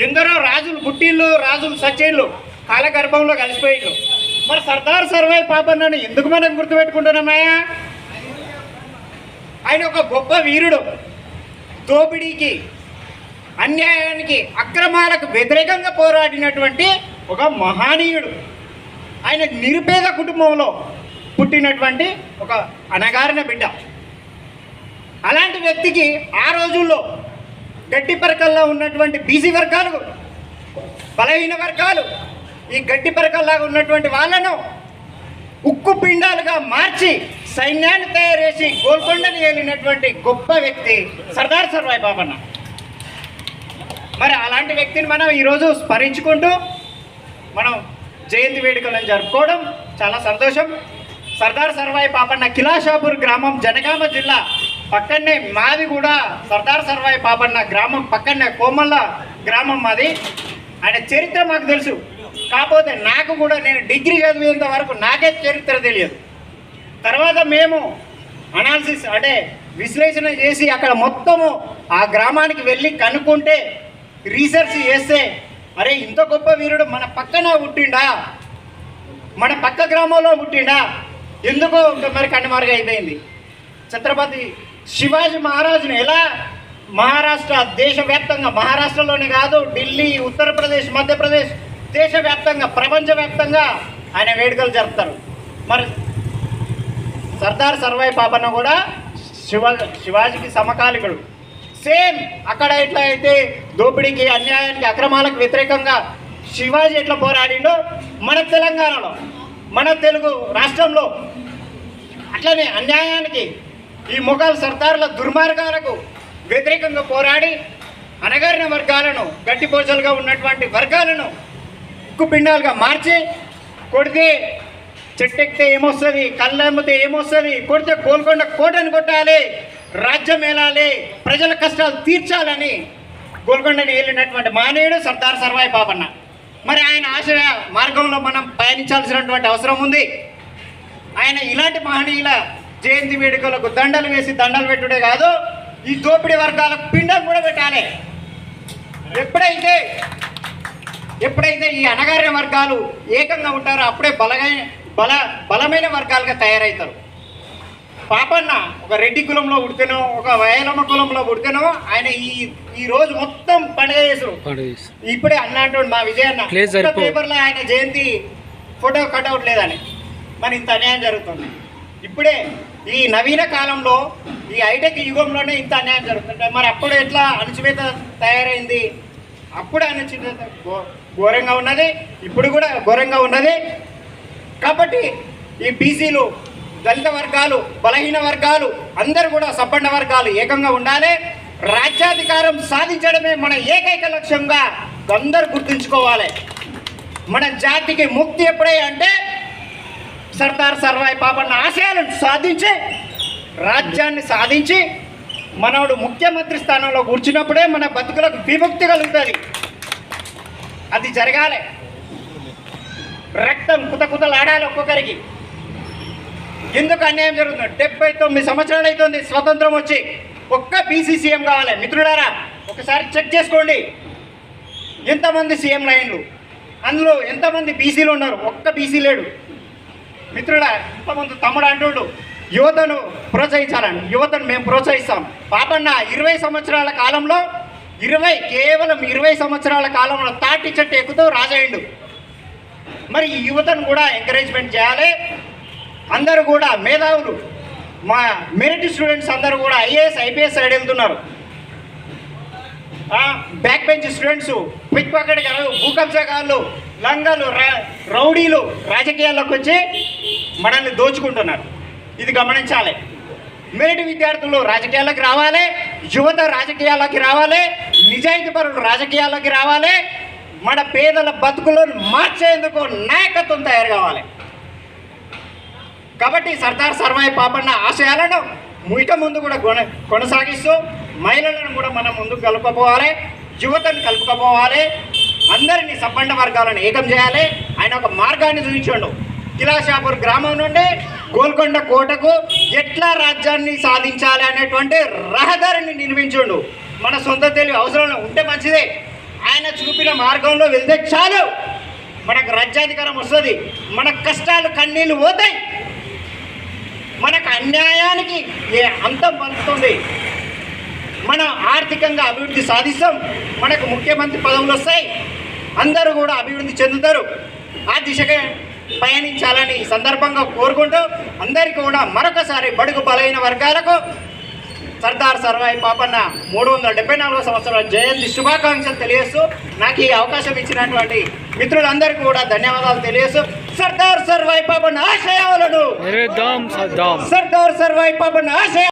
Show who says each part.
Speaker 1: ఎందరో రాజులు పుట్టిళ్ళు రాజులు సచ్చేళ్ళు కాలగర్భంలో కలిసిపోయిళ్ళు మరి సర్దార్ సర్వాయి పాపన్నను ఎందుకు మనం గుర్తుపెట్టుకుంటున్నామయ్యా ఆయన ఒక గొప్ప వీరుడు. దోపిడీకి అన్యాయానికి అక్రమాలకు వ్యతిరేకంగా పోరాడినటువంటి ఒక మహనీయుడు. ఆయన నిరుపేద కుటుంబంలో పుట్టినటువంటి ఒక అనగారిన బిడ్డ. అలాంటి వ్యక్తికి ఆ రోజుల్లో గడ్డి పరకల్లో ఉన్నటువంటి బీసీ వర్గాలు బలహీన వర్గాలు ఈ గడ్డి పరకల్లాగా ఉన్నటువంటి వాళ్ళను ఉక్కు పిండాలుగా మార్చి సైన్యాన్ని తయారు చేసి గోల్కొండని ఏలినటువంటి గొప్ప వ్యక్తి సర్దార్ సర్వాయి బాబన్న. మరి అలాంటి వ్యక్తిని మనం ఈరోజు స్మరించుకుంటూ మనం జయంతి వేడుకలను జరుపుకోవడం చాలా సంతోషం. సర్దార్ సర్వాయి పాపన్న కిలాషాపూర్ గ్రామం జనగామ జిల్లా పక్కనే మాది కూడా సర్దార్ సర్వాయి పాపన్న గ్రామం పక్కనే కోమల్ల గ్రామం మాది. ఆయన చరిత్ర మాకు తెలుసు. కాకపోతే నాకు కూడా నేను డిగ్రీ చదివేంత వరకు నాకే చరిత్ర తెలియదు. తర్వాత మేము అనాలిసిస్ అంటే విశ్లేషణ చేసి అక్కడ మొత్తము ఆ గ్రామానికి వెళ్ళి కనుక్కుంటే రీసెర్చ్ చేస్తే అరే ఇంత గొప్ప వీరుడు మన పక్కన పుట్టిండా? మన పక్క గ్రామంలో పుట్టిండా? ఎందుకో మరి కన్నుమరుగు అయిపోయింది ఛత్రపతి శివాజీ మహారాజుని ఎలా మహారాష్ట్ర దేశవ్యాప్తంగా మహారాష్ట్రలోనే కాదు ఢిల్లీ ఉత్తరప్రదేశ్ మధ్యప్రదేశ్ దేశవ్యాప్తంగా ప్రపంచవ్యాప్తంగా ఆయన వేడుకలు జరుపుతారు. మరి సర్దార్ సర్వాయి పాపన్న కూడా శివ శివాజీకి సమకాలికుడు. సేమ్ అక్కడ ఎట్లా అయితే దోపిడీకి అన్యాయానికి అక్రమాలకు వ్యతిరేకంగా శివాజీ ఎట్లా పోరాడిండో మన తెలంగాణలో మన తెలుగు రాష్ట్రంలో అట్లనే అన్యాయానికి ఈ మొఘల్ సర్దార్ల దుర్మార్గాలకు వ్యతిరేకంగా పోరాడి అనగారిన వర్గాలను గట్టిపోచలుగా ఉన్నటువంటి వర్గాలను ఉక్కుపిండాలుగా మార్చి కొడితే చెట్టెక్కితే ఏమొస్తుంది కళ్ళెమ్మితే ఏమొస్తుంది కొడితే గోల్కొండ కోటను కొట్టాలి రాజ్యం ఏలాలి ప్రజల కష్టాలు తీర్చాలని గోల్కొండని వెళ్ళినటువంటి మానేయుడు సర్దార్ సర్వాయి పాపన్న మరి ఆయన ఆశయ మార్గంలో మనం పయనించాల్సినటువంటి అవసరం ఉంది. ఆయన ఇలాంటి మహనీయుల జయంతి వేడుకలకు దండలు వేసి దండలు పెట్టుడే కాదు ఈ దోపిడీ వర్గాలకు పిండం కూడా పెట్టాలి. ఎప్పుడైతే ఎప్పుడైతే ఈ అనగారిన వర్గాలు ఏకంగా ఉంటారో అప్పుడే బలమైన బల బలమైన వర్గాలుగా తయారవుతారు పాపన్న ఒక రెడ్డి కులంలో పుడితేనో ఒక వయలమ్మ కులంలో పుడితేనో ఆయన ఈ ఈ రోజు మొత్తం పండుగ చేసుడు ఇప్పుడే అన్న అంటుండు మా విజయన్న. పేపర్లో ఆయన జయంతి ఫోటో కట్అవుట్ లేదని. మరి ఇంత అన్యాయం జరుగుతుంది. ఇప్పుడే ఈ నవీన కాలంలో ఈ హైటెక్ యుగంలోనే ఇంత అన్యాయం జరుగుతుంటే మరి అప్పుడు ఎట్లా అణచివేత తయారైంది? అప్పుడు అణచివేత ఘోరంగా ఉన్నది ఇప్పుడు కూడా ఘోరంగా ఉన్నది. కాబట్టి ఈ బీసీలు దళిత వర్గాలు బలహీన వర్గాలు అందరూ కూడా సబ్బండ వర్గాలు ఏకంగా ఉండాలి. రాజ్యాధికారం సాధించడమే మన ఏకైక లక్ష్యంగా అందరూ గుర్తుంచుకోవాలి. మన జాతికి ముక్తి ఎప్పుడే అంటే సర్దార్ సర్వాయి పాపన్న ఆశయాలను సాధించి రాజ్యాన్ని సాధించి మనవుడు ముఖ్యమంత్రి స్థానంలో కూర్చున్నప్పుడే మన బతుకులకు విముక్తి కలుగుతుంది. అది జరగాలి. రక్తం కుత కుతలాడాలి ఒక్కొక్కరికి. ఎందుకు అన్యాయం జరుగుతుంది? డెబ్బై తొమ్మిది సంవత్సరాలు అవుతుంది స్వతంత్రం వచ్చి. ఒక్క బీసీ సీఎం కావాలి. మిత్రులారా ఒకసారి చెక్ చేసుకోండి. ఎంతమంది సీఎం లైన్లు? అందులో ఎంతమంది బీసీలు ఉన్నారు? ఒక్క బీసీ లేడు. మిత్రుడా ఇంతకుముందు తమ్ముడు అంటుడు యువతను ప్రోత్సహించాలని యువతను మేము ప్రోత్సహిస్తాం. పాపన్న ఇరవై సంవత్సరాల కాలంలో ఇరవై కేవలం ఇరవై సంవత్సరాల కాలంలో తాటి చెట్టు ఎక్కుతూ రాజయ్యండు. మరి ఈ యువతను కూడా ఎంకరేజ్మెంట్ చేయాలి. అందరూ కూడా మేధావులు. మా మెరిట్ స్టూడెంట్స్ అందరూ కూడా ఐఏఎస్ ఐపీఎస్ సైడ్ వెళ్తున్నారు. Back bench students pick pocket భూకబ్జగాళ్ళు లంగలు ర- రౌడీలు రాజకీయాల్లోకి వచ్చి మనల్ని దోచుకుంటున్నారు. ఇది గమనించాలి. మెరిట్ విద్యార్థులు రాజకీయాల్లోకి రావాలి యువత రాజకీయాల్లోకి రావాలి నిజాయితీ పరులు రాజకీయాల్లోకి రావాలి మన పేదల బతుకులను మార్చేందుకు నాయకత్వం తయారు కావాలి. కాబట్టి సర్దార్ సర్వాయి పాపన్న ఆశయాలను ఇక ముందు కూడా కొన- కొనసాగిస్తూ మహిళలను కూడా మనం ముందుకు కలుపుకోవాలి యువతను కలుపుకోవాలి. అందరినీ సబ్బండ వర్గాలను ఏకం చేయాలి. ఆయన ఒక మార్గాన్ని చూపించండు. కిలాషాపూర్ గ్రామం నుండి గోల్కొండ కోటకు ఎట్లా రాజ్యాన్ని సాధించాలి అనేటువంటి రహదారిని నిర్మించుండు. మన సొంత తెలివి అవసరం ఉంటే మంచిదే. ఆయన ఆయన చూపిన మార్గంలో వెళ్తే చాలు. మనకు రాజ్యాధికారం వస్తుంది. మన కష్టాలు కన్నీళ్ళు పోతాయి. మనకు అన్యాయానికి ఏ అంతం పలుకుతుంది. మనం ఆర్థికంగా అభివృద్ధి సాధిస్తాం. మనకు ముఖ్యమంత్రి పదవులు వస్తాయి. అందరూ కూడా అభివృద్ధి చెందుతారు. ఆ దిశగా పయనించాలని సందర్భంగా కోరుకుంటూ అందరికీ కూడా మరొకసారి బడుగు బలైన వర్గాలకు సర్దార్ సర్వాయి పాపన్న మూడు వందల డెబ్బై నాలుగో సంవత్సరాల జయంతి శుభాకాంక్షలు తెలియస్తూ నాకు ఈ అవకాశం ఇచ్చినటువంటి మిత్రులందరికీ కూడా ధన్యవాదాలు తెలియస్తూ సర్దార్ సర్వాయి పాపన్న ఆశయాలను సర్దార్ సర్వాయి పాపన్న ఆశయ